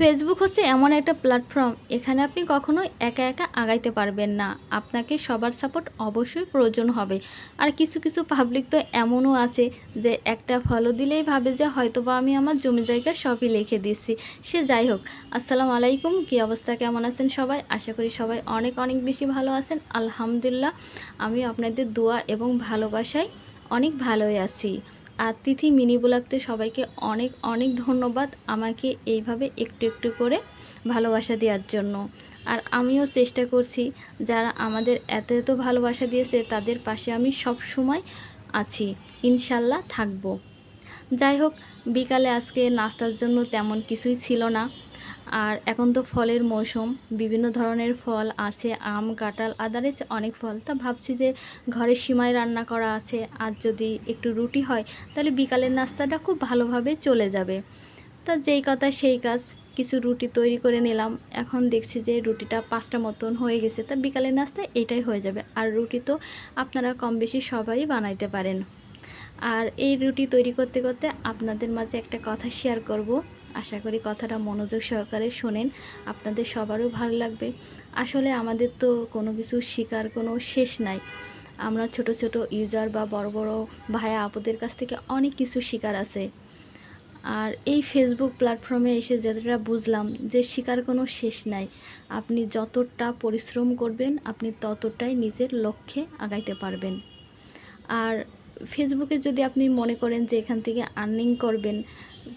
Facebook হচ্ছে এমন একটা প্ল্যাটফর্ম এখানে আপনি কখনো একা একা আগাইতে পারবেন না। আপনাকে সবার সাপোর্ট অবশ্যই প্রয়োজন হবে। আর কিছু কিছু পাবলিক তো এমনও আছে যে একটা ফলো দিলেই ভাবে যে হয়তো বা আমি আমার জমি জায়গা সবই লিখে দিচ্ছি। সে যাই হোক, আসসালামু আলাইকুম, কী অবস্থা, কেমন আছেন সবাই? আশা করি সবাই অনেক অনেক বেশি ভালো আছেন। আলহামদুলিল্লাহ আমি আপনাদের দোয়া এবং ভালোবাসায় অনেক ভালোই আছি। আর তিথি মিনি ব্লগতে সবাইকে অনেক অনেক ধন্যবাদ আমাকে এইভাবে একটু একটু করে ভালোবাসা দেওয়ার জন্য। আর আমিও চেষ্টা করছি যারা আমাদের এত এত ভালোবাসা দিয়েছে তাদের পাশে আমি সব সময় আছি, ইনশাল্লাহ থাকব। যাই হোক, বিকালে আজকে নাস্তার জন্য তেমন কিছুই ছিল না। আর এখন তো ফলের মৌসুম, বিভিন্ন ধরনের ফল আছে, আম, কাঁঠাল, আদারেস অনেক ফল। তা ভাবছি যে ঘরে সিমাই রান্না করা আছে আর যদি একটু রুটি হয়, তাহলে বিকালের নাস্তাটা খুব ভালোভাবে চলে যাবে। তা যেই কথা সেই কাজ, কিছু রুটি তৈরি করে নিলাম। এখন দেখছি যে রুটিটা পাঁচটা মতন হয়ে গেছে, তা বিকালের নাস্তা এটাই হয়ে যাবে। আর রুটি তো আপনারা কম বেশি সবাই বানাইতে পারেন। আর এই রুটি তৈরি করতে করতে আপনাদের মাঝে একটা কথা শেয়ার করব। আশা করি কথাটা মনোযোগ সহকারে শোনেন। আপনাদের সবারও ভালো লাগবে। আসলে আমাদের তো কোনো কিছু শেখার কোনো শেষ নাই। আমরা ছোট ছোট ইউজার বা বড় বড় ভাইয়া আপুদের কাছ থেকে অনেক কিছু শেখার আছে। আর এই ফেসবুক প্ল্যাটফর্মে এসে যেটা বুঝলাম যে শিকার কোনো শেষ নাই। আপনি যতটা পরিশ্রম করবেন, আপনি ততটাই নিজের লক্ষ্যে আগাইতে পারবেন। আর ফেসবুকে যদি আপনি মনে করেন যে এখান থেকে আর্নিং করবেন,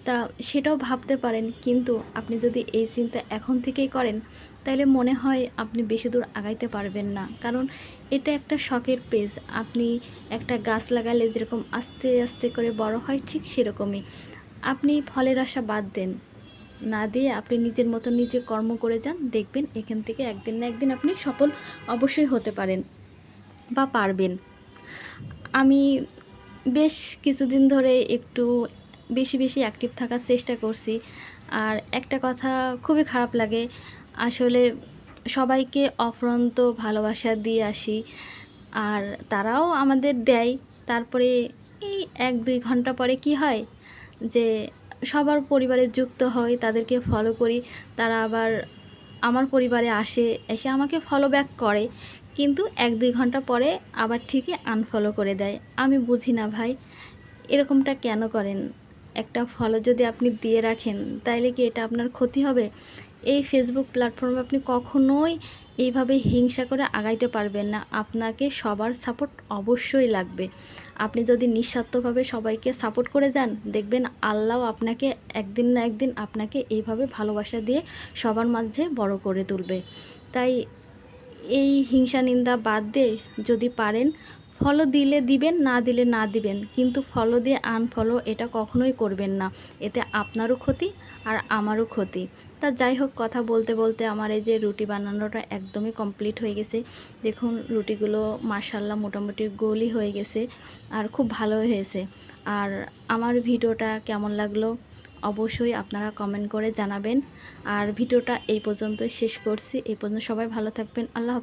তা সেটাও ভাবতে পারেন। কিন্তু আপনি যদি এই চিন্তা এখন থেকেই করেন, তাহলে মনে হয় আপনি বেশি দূর আগাইতে পারবেন না। কারণ এটা একটা শখের পেজ। আপনি একটা গাছ লাগালে যেরকম আস্তে আস্তে করে বড় হয়, ঠিক সেরকমই। আপনি ফলের আশা বাদ দেন। না দিয়ে আপনি নিজের মতো নিজে কর্ম করে যান, দেখবেন এখান থেকে একদিন না একদিন আপনি সফল অবশ্যই হতে পারেন বা পারবেন। আমি বেশ কিছুদিন ধরে একটু বেশি বেশি অ্যাক্টিভ থাকার চেষ্টা করছি। আর একটা কথা খুবই খারাপ লাগে, আসলে সবাইকে অফরন্ত ভালোবাসা দিয়ে আসি। আর তারাও আমাদের দেয়, তারপরে এই এক, দুই ঘণ্টা পরে কি হয়? যে সবার পরিবারে যুক্ত হই তাদেরকে ফলো করি, তারা আবার আমার পরিবারে আসে, এসে আমাকে ফলো ব্যাক করে। কিন্তু এক দুই ঘণ্টা পরে আবার ঠিকই আনফলো করে দেয়। আমি বুঝি না ভাই, এরকমটা কেন করেন? একটা ফলো যদি আপনি দিয়ে রাখেন, তাইলে কি এটা আপনার ক্ষতি হবে? এই ফেসবুক প্ল্যাটফর্মে আপনি কখনোই এইভাবে হিংসা করে আগাইতে পারবেন না। আপনাকে সবার সাপোর্ট অবশ্যই লাগবে। আপনি যদি নিঃস্বার্থভাবে সবাইকে সাপোর্ট করে যান, দেখবেন আল্লাহ আপনাকে একদিন না একদিন আপনাকে এইভাবে ভালোবাসা দিয়ে সবার মাঝে বড় করে তুলবে। তাই এই হিংসা নিন্দা বাদ দিয়ে যদি পারেন ফলো দিলে দিবেন, না দিলে না দিবেন। কিন্তু ফলো দিয়ে আনফলো এটা কখনোই করবেন না। এতে আপনারও ক্ষতি আর আমারও ক্ষতি। তা যাই হোক, কথা বলতে বলতে আমার এই যে রুটি বানানোটা একদমই কমপ্লিট হয়ে গেছে। দেখুন, রুটিগুলো মার্শাল্লাহ মোটামুটি গোলই হয়ে গেছে আর খুব ভালো হয়েছে। আর আমার ভিডিওটা কেমন লাগল অবশ্যই আপনারা কমেন্ট করে জানাবেন। আর ভিডিওটা এই পর্যন্ত শেষ করছি। এই পর্যন্ত সবাই ভালো থাকবেন। আল্লাহ।